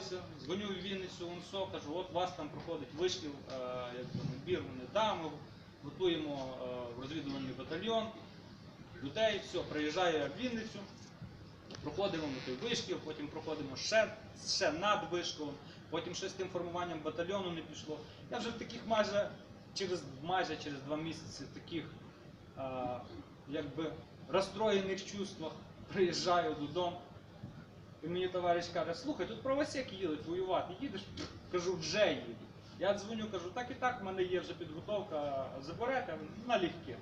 збираюся, дзвоню в Вінницю, УНСО, кажу, от вас там проходить вишкіл, е, набір, да, ми готуємо е, в розвідувальний батальйон, людей, все, приїжджаю в Вінницю, проходимо ми той вишкіл, потім проходимо ще, ще над вишколом, потім ще з тим формуванням батальйону не пішло. Я вже в таких майже через майже через два місяці таких якби розстроєних чувствах приїжджаю додому. І мені товариш каже, слухай, тут правосеки їдуть воювати, їдеш? Кажу, вже їду. Я дзвоню, кажу, так і так, в мене є вже підготовка, заберете налегке.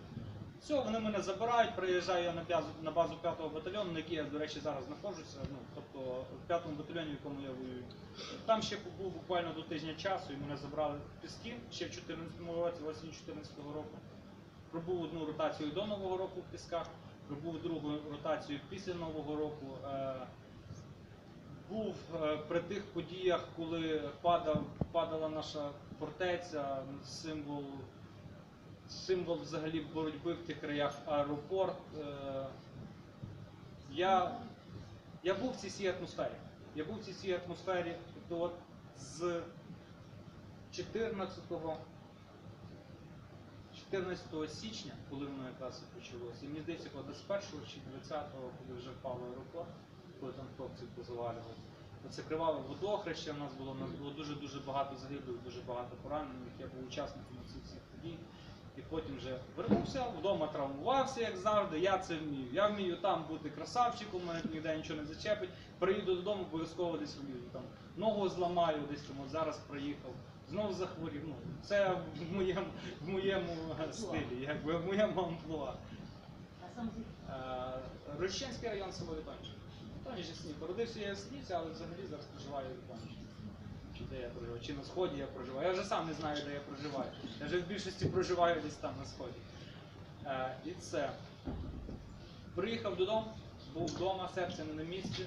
Все, вони мене забирають, приїжджаю я на базу, на базу 5-го батальйону, на якій я, до речі, зараз знаходжуся, ну, тобто в 5-му батальйоні, в якому я воюю. Там ще побув буквально до тижня часу, і мене забрали в піски ще в 14-му році, осінь 14-го року. Пробув одну ротацію до Нового року в пісках, пробув другу ротацію після Нового року. Е, був е, при тих подіях, коли падав, падала наша фортеця, символ, символ взагалі боротьби в тих краях аеропорт. Е, я, я був в цій атмосфері. Я був в цій цій атмосфері от з 14 14 січня, коли воно якраз і почалося, і мені здається, коли з 1 чи 20-го, коли вже впав аеропорт, коли там хлопці позавалювали. Це криваве водохреще у нас було, у нас було дуже-дуже багато загиблих, дуже багато поранених, я був учасником цих всіх подій. І потім вже вернувся, вдома травмувався, як завжди. Я це вмію. Я вмію там бути красавчиком, мене ніде нічого не зачепить. Приїду додому, обов'язково десь вмію. Там ногу зламаю, десь там зараз приїхав, знову захворів. Ну, це в моєму, в моєму стилі, якби в моєму амплуа. Е, район село. Літоніч Снів. Породився я в але взагалі зараз проживаю Літончі. Чи де я проживаю? Чи на сході я проживаю? Я вже сам не знаю, де я проживаю. Я вже в більшості проживаю десь там на сході. Е, і це. Приїхав додому, був вдома, серце не на місці.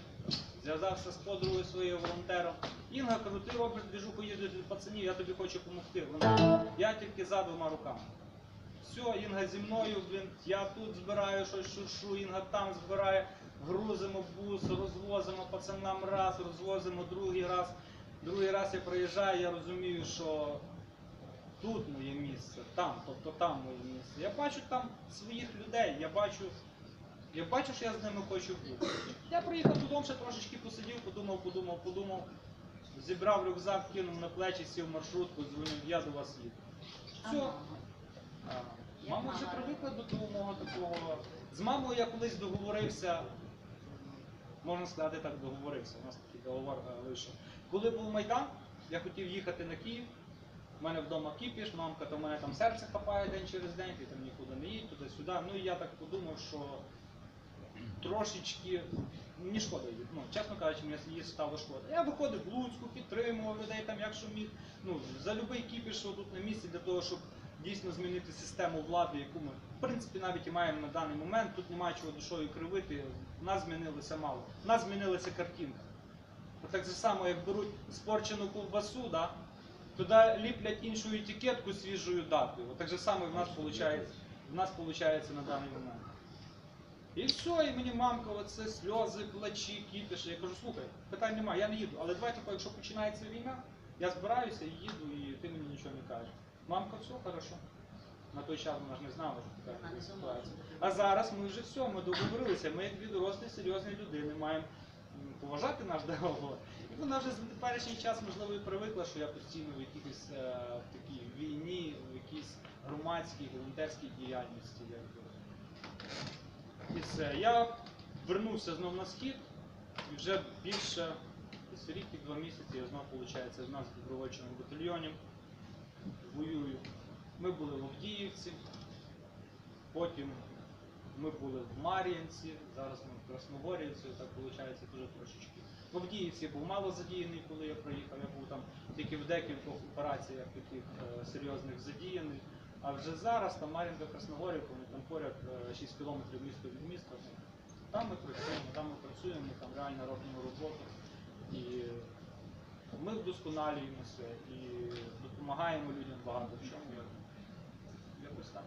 Зв'язався з подругою своєю волонтером. Інга, кажу, ти робиш двіжуху їздити до пацанів, я тобі хочу допомогти. Вона, я тільки за двома руками. Все, Інга зі мною, блін, я тут збираю щось шушу, Інга там збирає, грузимо бус, розвозимо пацанам раз, розвозимо другий раз. Другий раз я приїжджаю, я розумію, що тут моє місце, там, тобто там моє місце. Я бачу там своїх людей, я бачу, я бачу, що я з ними хочу бути. Я приїхав додому, ще трошечки посидів, подумав, подумав, подумав, зібрав рюкзак, кинув на плечі, сів в маршрутку, дзвонив, я до вас їду. Все. мама? Вже привикла до того мого такого. З мамою я колись договорився, можна сказати так, договорився. У нас такий договор е, вийшов. Коли був Майдан, я хотів їхати на Київ. У мене вдома кіпіш, мамка, то в мене там серце хапає день через день, ти там нікуди не їдь, туди-сюди. Ну і я так подумав, що трошечки мені шкода їх. Ну, чесно кажучи, мені її стало шкода. Я виходив в Луцьку, підтримував людей там, якщо міг. Ну, за будь-який кіпіш, що тут на місці для того, щоб дійсно змінити систему влади, яку ми, в принципі, навіть і маємо на даний момент. Тут немає чого душою кривити. У нас змінилося мало. У нас змінилася картинка. Так само, як беруть спорчену ковбасу, да, туди ліплять іншу етикетку свіжою датою. Так же само і в нас виходить, в нас виходить на даний момент. І все, і мені мамка, оце сльози, плачі, кіпіш. Я кажу, слухай, питань немає, я не їду. Але давай тако, якщо починається війна, я збираюся і їду, і ти мені нічого не кажеш. Мамка, все хорошо. На той час вона ж не знала, що така ситуація. А зараз ми вже все, ми договорилися. Ми як дві дорослі, серйозні людини маємо поважати наш договор. І вона вже за теперішній час, можливо, і привикла, що я постійно в якихось е, такій війні, в якійсь громадській, волонтерській діяльності. І все. Я вернувся знов на схід і вже більше рік і два місяці я знов, виходить, в нас в добровольчому батальйоні воюю. Ми були в Авдіївці, потім ми були в Мар'їнці, зараз ми в Красногорівці, так виходить дуже трошечки. В Авдіївці був мало задіяний, коли я приїхав, я був там тільки в декількох операціях таких е, серйозних задіяний. А вже зараз там Мар'їнка, Красногорівка, вони там поряд е, 6 кілометрів місто від міста. Там ми працюємо, там ми працюємо, там реально робимо роботу. І ми вдосконалюємося і допомагаємо людям багато в чому. Якось так.